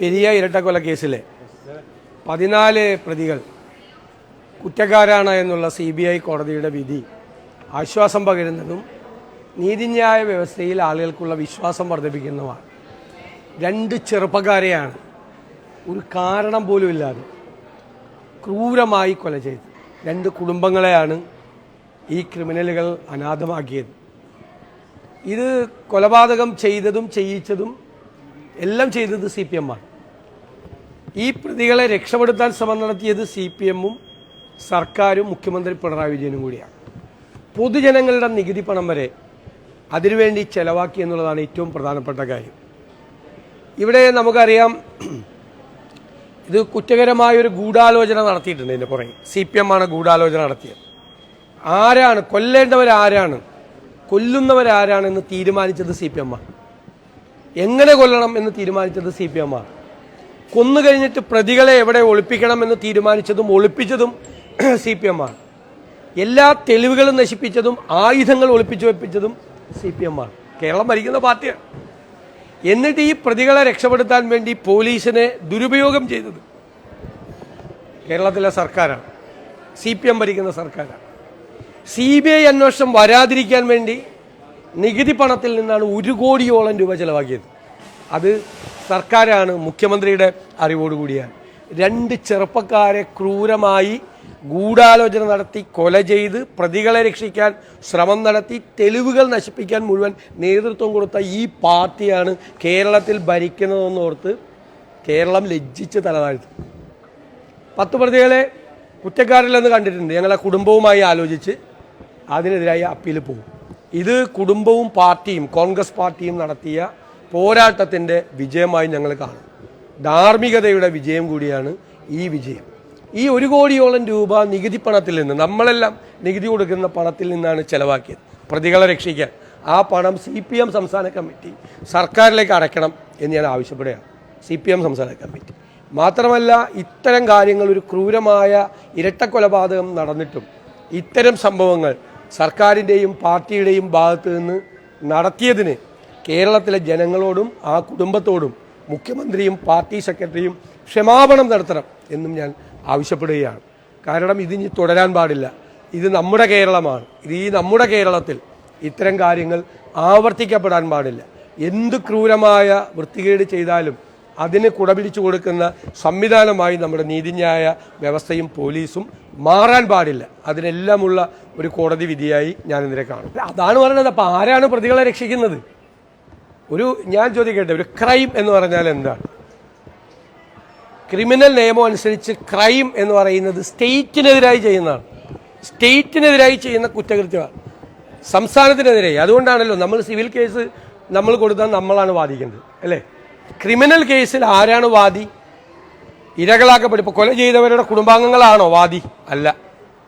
പെരിയ ഇരട്ടക്കൊല കേസിലെ പതിനാല് പ്രതികൾ കുറ്റക്കാരാണ് എന്നുള്ള സി ബി ഐ കോടതിയുടെ വിധി ആശ്വാസം പകരുന്നതും നീതിന്യായ വ്യവസ്ഥയിൽ ആളുകൾക്കുള്ള വിശ്വാസം വർദ്ധിപ്പിക്കുന്നതുമാണ്. രണ്ട് ചെറുപ്പക്കാരെയാണ് ഒരു കാരണം പോലും ഇല്ലാതെ ക്രൂരമായി കൊല ചെയ്ത് രണ്ട് കുടുംബങ്ങളെയാണ് ഈ ക്രിമിനലുകൾ അനാഥമാക്കിയത്. ഇത് കൊലപാതകം ചെയ്തതും ചെയ്യിച്ചതും എല്ലാം ചെയ്തത് സി പി എമ്മാണ് ഈ പ്രതികളെ രക്ഷപ്പെടുത്താൻ ശ്രമം നടത്തിയത് സി പി എമ്മും സർക്കാരും മുഖ്യമന്ത്രി പിണറായി വിജയനും കൂടിയാണ്. പൊതുജനങ്ങളുടെ നികുതി പണം വരെ അതിനുവേണ്ടി ചെലവാക്കി എന്നുള്ളതാണ് ഏറ്റവും പ്രധാനപ്പെട്ട കാര്യം. ഇവിടെ നമുക്കറിയാം ഇത് കുറ്റകരമായ ഒരു ഗൂഢാലോചന നടത്തിയിട്ടുണ്ട് ഇതിന്റെ പുറകെ. സി പി എം ആണ് ഗൂഢാലോചന നടത്തിയത്. ആരാണ് കൊല്ലേണ്ടവരാരാണ്? കൊല്ലുന്നവരാരാണെന്ന് തീരുമാനിച്ചത് സി പി എം ആണ് എങ്ങനെ കൊല്ലണം എന്ന് തീരുമാനിച്ചത് സി പി എം ആണ് കൊന്നു കഴിഞ്ഞിട്ട് പ്രതികളെ എവിടെ ഒളിപ്പിക്കണം എന്ന് തീരുമാനിച്ചതും ഒളിപ്പിച്ചതും സി പി എം ആണ്. എല്ലാ തെളിവുകളും നശിപ്പിച്ചതും ആയുധങ്ങൾ ഒളിപ്പിച്ചു വെപ്പിച്ചതും സി പി എം ആണ്. കേരളം ഭരിക്കുന്ന പാർട്ടിയാണ് എന്നിട്ട് ഈ പ്രതികളെ രക്ഷപ്പെടുത്താൻ വേണ്ടി പോലീസിനെ ദുരുപയോഗം ചെയ്തത് കേരളത്തിലെ സർക്കാരാണ്. സി പി എം ഭരിക്കുന്ന സർക്കാരാണ്. സി ബി ഐ അന്വേഷണം വരാതിരിക്കാൻ വേണ്ടി നികുതി പണത്തിൽ നിന്നാണ് ഒരു കോടിയോളം രൂപ ചെലവാക്കിയത്. അത് സർക്കാരാണ് മുഖ്യമന്ത്രിയുടെ അറിവോടുകൂടിയാണ് രണ്ട് ചെറുപ്പക്കാരെ ക്രൂരമായി ഗൂഢാലോചന നടത്തി കൊല ചെയ്ത് പ്രതികളെ രക്ഷിക്കാൻ ശ്രമം നടത്തി തെളിവുകൾ നശിപ്പിക്കാൻ മുഴുവൻ നേതൃത്വം കൊടുത്ത ഈ പാർട്ടിയാണ് കേരളത്തിൽ ഭരിക്കുന്നതെന്നോർത്ത് കേരളം ലജ്ജിച്ച് തലതാഴ്ത്തു. പത്ത് പ്രതികളെ കുറ്റക്കാരില്ലെന്ന് കണ്ടിട്ടുണ്ട്. ഞങ്ങളെ കുടുംബവുമായി ആലോചിച്ച് അതിനെതിരായി അപ്പീൽ പോകും ഇത് കുടുംബവും പാർട്ടിയും കോൺഗ്രസ് പാർട്ടിയും നടത്തിയ പോരാട്ടത്തിന്റെ വിജയമായി ഞങ്ങൾ കാണും. ധാർമ്മികതയുടെ വിജയം കൂടിയാണ് ഈ വിജയം. ഈ ഒരു കോടിയോളം രൂപ നികുതി പണത്തിൽ നിന്ന് നമ്മളെല്ലാം നികുതി കൊടുക്കുന്ന പണത്തിൽ നിന്നാണ് ചെലവാക്കിയത്. പ്രതികളെ രക്ഷിക്കാൻ. ആ പണം സി പി എം സംസ്ഥാന കമ്മിറ്റി സർക്കാരിലേക്ക് അടയ്ക്കണം എന്ന് ഞാൻ ആവശ്യപ്പെടുകയാണ്. സി പി എം സംസ്ഥാന കമ്മിറ്റി. മാത്രമല്ല ഇത്തരം കാര്യങ്ങൾ ഒരു ക്രൂരമായ ഇരട്ടക്കൊലപാതകം നടന്നിട്ടും ഇത്തരം സംഭവങ്ങൾ സർക്കാരിന്റെയും പാർട്ടിയുടെയും ഭാഗത്ത് നിന്ന് നടത്തിയതിന് കേരളത്തിലെ ജനങ്ങളോടും ആ കുടുംബത്തോടും മുഖ്യമന്ത്രിയും പാർട്ടി സെക്രട്ടറിയും ക്ഷമാപണം നടത്തണം എന്നും ഞാൻ ആവശ്യപ്പെടുകയാണ്. കാരണം ഇതിനി തുടരാൻ പാടില്ല. ഇത് നമ്മുടെ കേരളമാണ്. ഇത് ഈ നമ്മുടെ കേരളത്തിൽ ഇത്തരം കാര്യങ്ങൾ ആവർത്തിക്കപ്പെടാൻ പാടില്ല. എന്ത് ക്രൂരമായ വൃത്തികേട് ചെയ്താലും അതിന് കുടപിടിച്ചു കൊടുക്കുന്ന സംവിധാനമായി നമ്മുടെ നീതിന്യായ വ്യവസ്ഥയും പോലീസും മാറാൻ പാടില്ല. അതിനെല്ലാമുള്ള ഒരു കോടതി വിധിയായി ഞാൻ ഇതിനെ കാണും. അതാണ് പറയുന്നത് അപ്പോൾ ആരാണ് പ്രതികളെ രക്ഷിക്കുന്നത്? ഒരു ഞാൻ ചോദിക്കട്ടെ ഒരു ക്രൈം എന്ന് പറഞ്ഞാൽ എന്താണ്? ക്രിമിനൽ നിയമം അനുസരിച്ച് ക്രൈം എന്ന് പറയുന്നത് സ്റ്റേറ്റിനെതിരായി ചെയ്യുന്നതാണ്. സ്റ്റേറ്റിനെതിരായി ചെയ്യുന്ന കുറ്റകൃത്യമാണ്. സംസ്ഥാനത്തിനെതിരായി അതുകൊണ്ടാണല്ലോ നമ്മൾ സിവിൽ കേസ് നമ്മൾ കൊടുത്താൽ നമ്മളാണ് വാദിക്കേണ്ടത്. അല്ലേ? ക്രിമിനൽ കേസിൽ ആരാണ് വാദി? ഇരകളാക്കപ്പെടും. ഇപ്പോൾ കൊല ചെയ്തവരുടെ കുടുംബാംഗങ്ങളാണോ വാദി? അല്ല.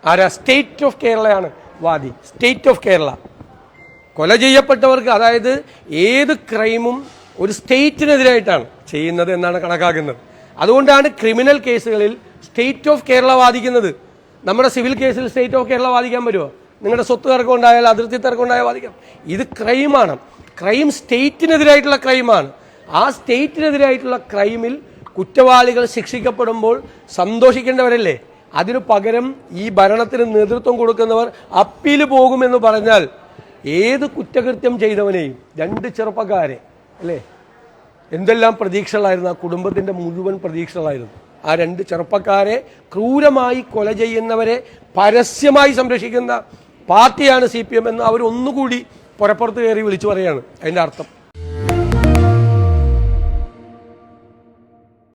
ആരാ? സ്റ്റേറ്റ് ഓഫ് കേരളയാണ് വാദി. സ്റ്റേറ്റ് ഓഫ് കേരള കൊല ചെയ്യപ്പെട്ടവർക്ക് അതായത് ഏത് ക്രൈമും ഒരു സ്റ്റേറ്റിനെതിരായിട്ടാണ് ചെയ്യുന്നത് എന്നാണ് കണക്കാക്കുന്നത്. അതുകൊണ്ടാണ് ക്രിമിനൽ കേസുകളിൽ സ്റ്റേറ്റ് ഓഫ് കേരള വാദിക്കുന്നത്. നമ്മുടെ സിവിൽ കേസിൽ സ്റ്റേറ്റ് ഓഫ് കേരള വാദിക്കാൻ പറ്റുമോ? നിങ്ങളുടെ സ്വത്ത് തർക്കം ഉണ്ടായാൽ അതിർത്തി തർക്കം ഉണ്ടായാൽ വാദിക്കാം. ഇത് ക്രൈമാണ്. ക്രൈം സ്റ്റേറ്റിനെതിരായിട്ടുള്ള ക്രൈമാണ്. ആ സ്റ്റേറ്റിനെതിരായിട്ടുള്ള ക്രൈമിൽ കുറ്റവാളികൾ ശിക്ഷിക്കപ്പെടുമ്പോൾ സന്തോഷിക്കേണ്ടവരല്ലേ? അതിനു പകരം ഈ ഭരണത്തിന് നേതൃത്വം കൊടുക്കുന്നവർ അപ്പീൽ പോകുമെന്ന് പറഞ്ഞാൽ ഏത് കുറ്റകൃത്യം ചെയ്തവനെയും രണ്ട് ചെറുപ്പക്കാരെ അല്ലേ? എന്തെല്ലാം പ്രതീക്ഷകളായിരുന്നു ആ കുടുംബത്തിന്റെ മുഴുവൻ പ്രതീക്ഷകളായിരുന്നു. ആ രണ്ട് ചെറുപ്പക്കാരെ ക്രൂരമായി കൊല ചെയ്യുന്നവരെ പരസ്യമായി സംരക്ഷിക്കുന്ന പാർട്ടിയാണ് സി പി എം എന്ന് അവർ ഒന്നുകൂടി പുറപ്പുറത്ത് കയറി വിളിച്ചു പറയാണ്. അതിന്റെ അർത്ഥം